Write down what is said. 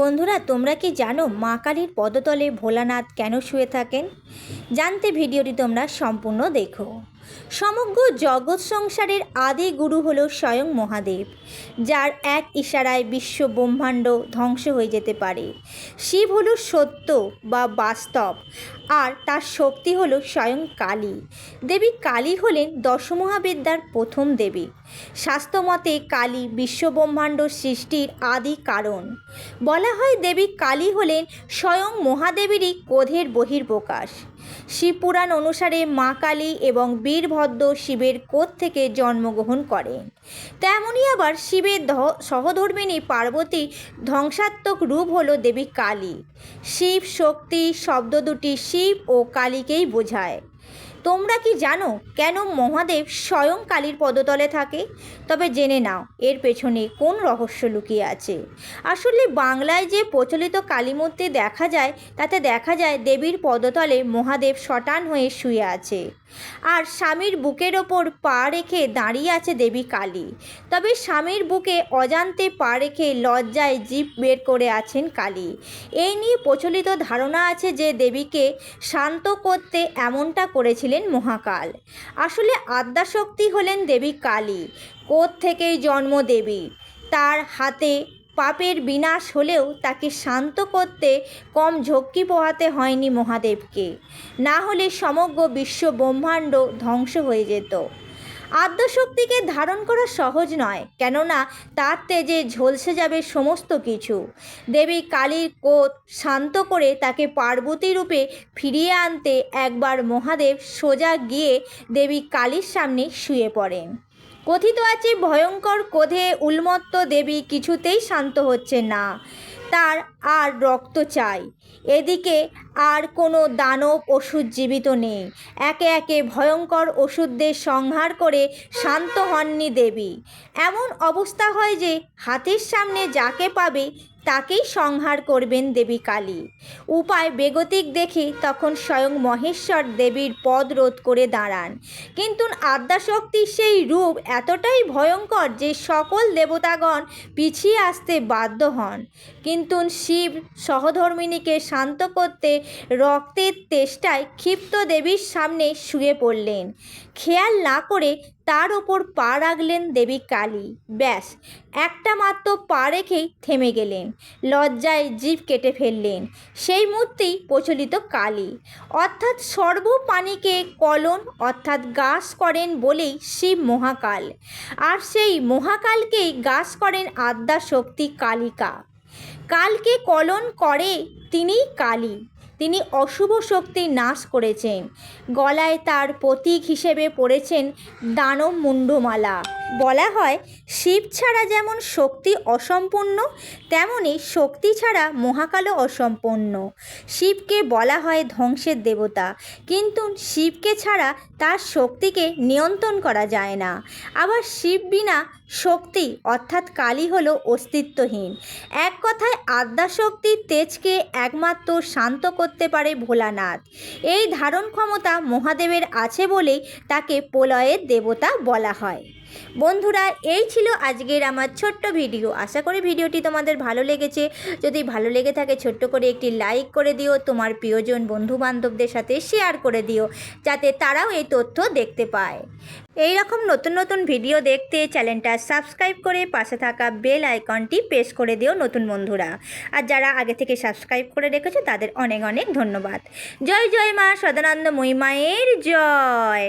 বন্ধুরা, তোমরা কি জানো মা কালীর পদতলে ভোলানাথ কেন শুয়ে থাকেন? জানতে ভিডিওটি তোমরা সম্পূর্ণ দেখো। সমগ্র জগৎ সংসারের আদি গুরু হল স্বয়ং মহাদেব, যার এক ইশারায় বিশ্ব ব্রহ্মাণ্ড ধ্বংস হয়ে যেতে পারে। শিব হল সত্য বা বাস্তব, আর তার শক্তি হল স্বয়ং কালী। দেবী কালী হলেন দশমহাবিদ্যার প্রথম দেবী। শাস্ত্রমতে কালী বিশ্বব্রহ্মাণ্ড সৃষ্টির আদি কারণ। বলা হয় দেবী কালী হলেন স্বয়ং মহাদেবেরই ক্রোধের বহির্প্রকাশ। শিবপুরাণ অনুসারে মা কালী এবং বীরভদ্র শিবের কোথ থেকে জন্মগ্রহণ করেন তেমনই আবার শিবের সহধর্মিনী পার্বতী ধ্বংসাত্মক রূপ হল দেবী কালী। শিব শক্তি শব্দ দুটি শিব ও কালীকেই বোঝায়। তোমরা কি জানো কেন মহাদেব স্বয়ং কালীর পদতলে থাকে? তবে জেনে নাও, এর পেছনে কোন রহস্য লুকিয়ে আছে। আসলে বাংলায় যে প্রচলিত কালী মূর্তি দেখা যায়, তাতে দেখা যায় দেবীর পদতলে মহাদেব শটান হয়ে শুয়ে আছে। আর স্বামীর বুকের ওপর পা রেখে দাঁড়িয়ে আছে দেবী কালী। তবে স্বামীর বুকে অজান্তে পা রেখে লজ্জায় জীব বের করে আছেন কালী। এই নিয়ে প্রচলিত ধারণা আছে যে দেবীকে শান্ত করতে এমনটা করেছিলেন মহাকাল। আসলে আদ্যাশক্তি হলেন দেবী কালী। কোথ থেকেই জন্ম দেবী? তার হাতে পাপের বিনাশ হলেও তাকে শান্ত করতে কম ঝক্কি পোহাতে হয়নি মহাদেবকে। না হলে সমগ্র বিশ্ব ব্রহ্মাণ্ড ধ্বংস হয়ে যেত। আদ্যশক্তিকে ধারণ করা সহজ নয়, কেননা তার তেজে ঝলসে যাবে সমস্ত কিছু। দেবী কালীর কোট শান্ত করে তাকে পার্বতী রূপে ফিরিয়ে আনতে একবার মহাদেব সোজা গিয়ে দেবী কালীর সামনে শুয়ে পড়েন। কথিত আছে, ভয়ঙ্কর কোধে উন্মত্ত দেবী কিছুতেই শান্ত হচ্ছে না। তার আর রক্ত চাই। এদিকে আর কোনো দানব ওষুধ জীবিত নেই। একে একে ভয়ঙ্কর ওষুধদের সংহার করে শান্ত হননি দেবী। এমন অবস্থা হয় যে হাতের সামনে যাকে পাবে তাকেই সংহার করবেন দেবী কালী। উপায় বেগতিক দেখে তখন স্বয়ং মহেশ্বর দেবীর পদ রোধ করে দাঁড়ান। কিন্তু আদ্যাশক্তির সেই রূপ এতটাই ভয়ঙ্কর যে সকল দেবতাগণ পিছিয়ে আসতে বাধ্য হন। কিন্তু শিব সহধর্মিণীকে শান্ত করতে রক্তের তেষ্টায় ক্ষিপ্ত দেবীর সামনে শুয়ে পড়লেন। খেয়াল না করে তার ওপর পা রাখলেন দেবী কালী। ব্যাস, একটা মাত্র পা রেখেই থেমে গেলেন। লজ্জায় জীব কেটে ফেললেন। সেই মূর্তি প্রচলিত কালী। অর্থাৎ সর্বপ্রাণীকে কলন অর্থাৎ গাছ করেন বলেই শিব মহাকাল। আর সেই মহাকালকেই গাছ করেন আদ্যা শক্তি কালিকা। কালকে কলন করে তিনি কালী। তিনি অশুভ শক্তি নাশ করেছেন। গলায় তার প্রতীক হিসেবে পড়েছেন দানব মুন্ডমালা বলা হয়, শিব ছাড়া যেমন শক্তি অসম্পূর্ণ, তেমনি শক্তি ছাড়া মহাকালও অসম্পূর্ণ। শিবকে বলা হয় ধ্বংসের দেবতা, কিন্তু শিবকে ছাড়া তার শক্তিকে নিয়ন্ত্রণ করা যায় না। আবার শিব বিনা শক্তি, অর্থাৎ কালী হলো অস্তিত্বহীন। এক কথায় আদ্যাশক্তির তেজকে একমাত্র শান্ত করতে পারে ভোলানাথ। এই ধারণ ক্ষমতা মহাদেবের আছে বলেই তাকে প্রলয়ের দেবতা বলা হয়। বন্ধুরা, এই ছিল আজকের আমার ছোট্ট ভিডিও। আশা করি ভিডিওটি তোমাদের ভালো লেগেছে। যদি ভালো লেগে থাকে, ছোট্ট করে একটি লাইক করে দিও, তোমার প্রিয়জন বন্ধু বান্ধবদের সাথে শেয়ার করে দিও, যাতে তারাও এই তথ্য দেখতে পায়। এই রকম নতুন নতুন ভিডিও দেখতে চ্যানেলটা সাবস্ক্রাইব করে পাশে থাকা বেল আইকনটি প্রেস করে দিও, নতুন বন্ধুরা। আর যারা আগে থেকে সাবস্ক্রাইব করে রেখেছো, তাদের অনেক অনেক ধন্যবাদ। জয় জয় মা, সদানন্দ মহিমায়ের জয়।